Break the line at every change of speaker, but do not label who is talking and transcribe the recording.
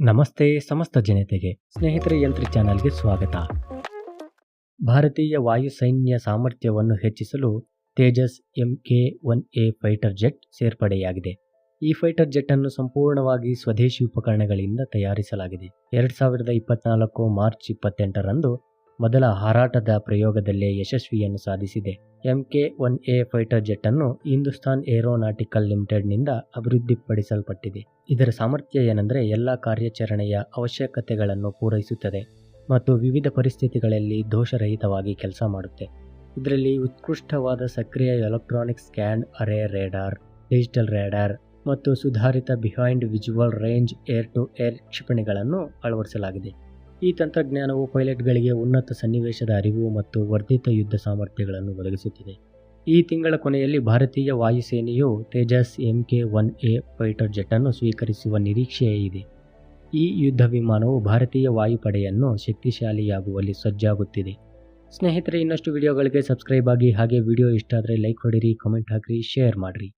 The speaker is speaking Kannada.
ನಮಸ್ತೆ ಸಮಸ್ತ ಜನತೆಗೆ ಸ್ನೇಹಿತರೆ ಯಂತ್ರ ಚಾನೆಲ್ಗೆ ಸ್ವಾಗತ. ಭಾರತೀಯ ವಾಯುಸೈನ್ಯ ಸಾಮರ್ಥ್ಯವನ್ನು ಹೆಚ್ಚಿಸಲು Tejas MK one A fighter jet ಸೇರ್ಪಡೆಯಾಗಿದೆ. ಈ ಫೈಟರ್ ಜೆಟ್ ಅನ್ನು ಸಂಪೂರ್ಣವಾಗಿ ಸ್ವದೇಶಿ ಉಪಕರಣಗಳಿಂದ ತಯಾರಿಸಲಾಗಿದೆ. ಎರಡ್ ಸಾವಿರದ ಇಪ್ಪತ್ನಾಲ್ಕು ಮಾರ್ಚ್ ಇಪ್ಪತ್ತೆಂಟರಂದು ಮೊದಲ ಹಾರಾಟದ ಪ್ರಯೋಗದಲ್ಲೇ ಯಶಸ್ವಿಯನ್ನು ಸಾಧಿಸಿದೆ. MK one A fighter jet ಅನ್ನು ಹಿಂದೂಸ್ತಾನ್ ಏರೋನಾಟಿಕಲ್ ಲಿಮಿಟೆಡ್ನಿಂದ ಅಭಿವೃದ್ಧಿಪಡಿಸಲ್ಪಟ್ಟಿದೆ. ಇದರ ಸಾಮರ್ಥ್ಯ ಏನೆಂದರೆ ಎಲ್ಲ ಕಾರ್ಯಾಚರಣೆಯ ಅವಶ್ಯಕತೆಗಳನ್ನು ಪೂರೈಸುತ್ತದೆ ಮತ್ತು ವಿವಿಧ ಪರಿಸ್ಥಿತಿಗಳಲ್ಲಿ ದೋಷರಹಿತವಾಗಿ ಕೆಲಸ ಮಾಡುತ್ತೆ. ಇದರಲ್ಲಿ ಉತ್ಕೃಷ್ಟವಾದ ಸಕ್ರಿಯ ಎಲೆಕ್ಟ್ರಾನಿಕ್ ಸ್ಕ್ಯಾನ್, ಅರೆ ರೇಡಾರ್, ಡಿಜಿಟಲ್ ರೇಡಾರ್ ಮತ್ತು ಸುಧಾರಿತ behind visual range air to air ಕ್ಷಿಪಣಿಗಳನ್ನು ಅಳವಡಿಸಲಾಗಿದೆ. ಈ ತಂತ್ರಜ್ಞಾನವು ಪೈಲಟ್ಗಳಿಗೆ ಉನ್ನತ ಸನ್ನಿವೇಶದ ಅರಿವು ಮತ್ತು ವರ್ಧಿತ ಯುದ್ಧ ಸಾಮರ್ಥ್ಯಗಳನ್ನು ಒದಗಿಸುತ್ತಿದೆ. ಈ ತಿಂಗಳ ಕೊನೆಯಲ್ಲಿ ಭಾರತೀಯ ವಾಯುಸೇನೆಯು Tejas MK one A fighter jet ಅನ್ನು ಸ್ವೀಕರಿಸುವ ನಿರೀಕ್ಷೆಯೇ ಇದೆ. ಈ ಯುದ್ಧ ವಿಮಾನವು ಭಾರತೀಯ ವಾಯುಪಡೆಯನ್ನು ಶಕ್ತಿಶಾಲಿಯಾಗುವಲ್ಲಿ ಸಜ್ಜಾಗುತ್ತಿದೆ. ಸ್ನೇಹಿತರೆ, ಇನ್ನಷ್ಟು ವಿಡಿಯೋಗಳಿಗೆ ಸಬ್ಸ್ಕ್ರೈಬ್ ಆಗಿ ಹಾಗೆ ವಿಡಿಯೋ ಇಷ್ಟ ಆದರೆ ಲೈಕ್ ಹೊಡಿರಿ ಕಮೆಂಟ್ ಹಾಕಿರಿ, ಶೇರ್ ಮಾಡಿರಿ.